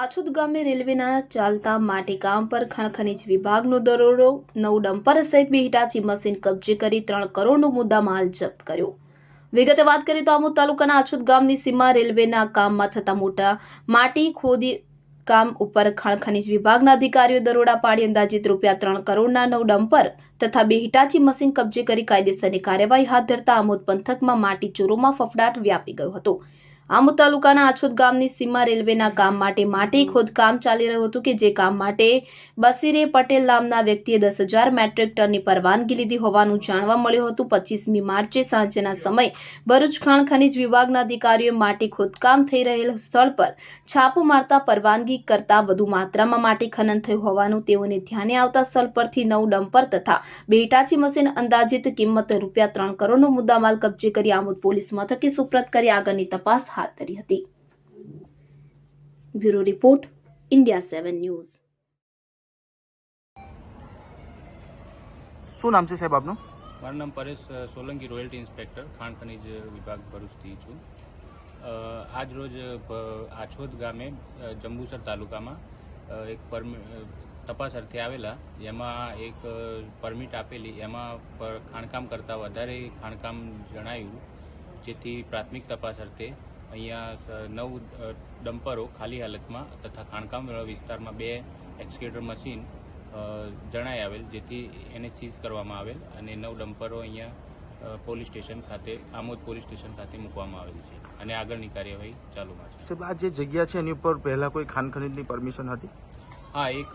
આછુદ ગામે રેલવેના ચાલતા માટી કામ પર ખાણ ખનીજ વિભાગનો દરોડો, નવ ડમ્પર સહિત બે હિટાચી મશીન કબજે કરી ત્રણ કરોડનો મુદ્દા માલ જપ્ત કર્યો. વિગતે વાત કરીએ તો આમોદ તાલુકાના આછુદ ગામની સીમા રેલવેના કામમાં થતા મોટા માટી ખોદી કામ ઉપર ખાણ ખનીજ વિભાગના અધિકારીઓ દરોડા પાડી અંદાજિત રૂપિયા ત્રણ કરોડના નવ ડમ્પર તથા બે હિટાચી મશીન કબજે કરી કાયદેસરની કાર્યવાહી હાથ ધરતા આમોદ પંથકમાં માટી ચોરોમાં ફફડાટ વ્યાપી ગયો હતો. આમોદ તાલુકાના આછોદ ગામની સીમા રેલવેના કામ માટે માટી ખોદકામ ચાલી રહ્યું હતું કે જે કામ માટે બસીરે પટેલ નામના વ્યક્તિએ દસ હજાર મેટ્રિક ટનની પરવાનગી લીધી હોવાનું જાણવા મળ્યું હતું. પચીસમી માર્ચે સાંજના સમય ભરૂચ ખાણ ખનીજ વિભાગના અધિકારીઓએ માટી ખોદકામ થઈ રહેલ સ્થળ પર છાપું મારતા પરવાનગી કરતા વધુ માત્રામાં માટી ખનન થયું હોવાનું તેઓને ધ્યાને આવતા સ્થળ પરથી નવ ડમ્પર તથા બે હિટાચી મશીન અંદાજિત કિંમત રૂપિયા ત્રણ કરોડનો મુદ્દામાલ કબજે કરી આમોદ પોલીસ મથકે સુપ્રત કરી. આગળની તપાસ હાથ ધરી હતી. Bureau report India seven news. શું નામ છે સાહેબ આપનું? મારું નામ પરેશ સોલંકી રોયલ્ટી ઇન્સ્પેક્ટર ખાણ ખનીજ વિભાગ ભરૂચથી છું. આજ રોજ આછોદ ગામે જંબુસર તાલુકામાં એક પરમિ તપાસ અર્થે આવેલા જેમાં એક પરમિટ આપેલી એમાં પર- ખાણકામ કરતાં વધારે ખાણકામ જણાયું જેથી પ્રાથમિક તપાસ અર્થે અહીંયા નવ ડમ્પરો ખાલી હાલતમાં તથા ખાણકામ વિસ્તારમાં બે એક્સકેટર મશીન જણાઈ આવેલ જેથી એને સીઝ કરવામાં આવેલ અને નવ ડમ્પરો અહીંયા પોલીસ સ્ટેશન ખાતે આમોદ પોલીસ સ્ટેશન ખાતે મૂકવામાં આવેલ છે અને આગળની કાર્યવાહી ચાલુમાં છે. સાહેબ આ જે જગ્યા છે એની ઉપર પહેલા કોઈ ખાણ ખનીજની પરમિશન હતી? હા એક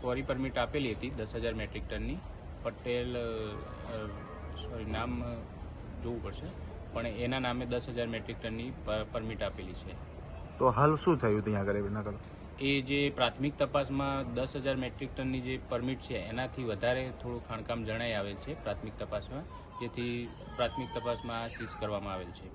ક્વોરી પરમિટ આપેલી હતી દસ હજાર મેટ્રિક ટનની. પટેલ સોરી નામ જોવું પડશે. પણ એના નામે દસ હજાર મેટ્રિક ટનની પરમિટ આપેલી છે. તો હાલ શું થયું ત્યાં આગળ એના એ જે પ્રાથમિક તપાસમાં દસ હજાર મેટ્રિક ટનની જે પરમિટ છે એનાથી વધારે થોડું ખાણકામ જણાઈ આવેલ છે પ્રાથમિક તપાસમાં જેથી પ્રાથમિક તપાસમાં સીઝ કરવામાં આવેલ છે.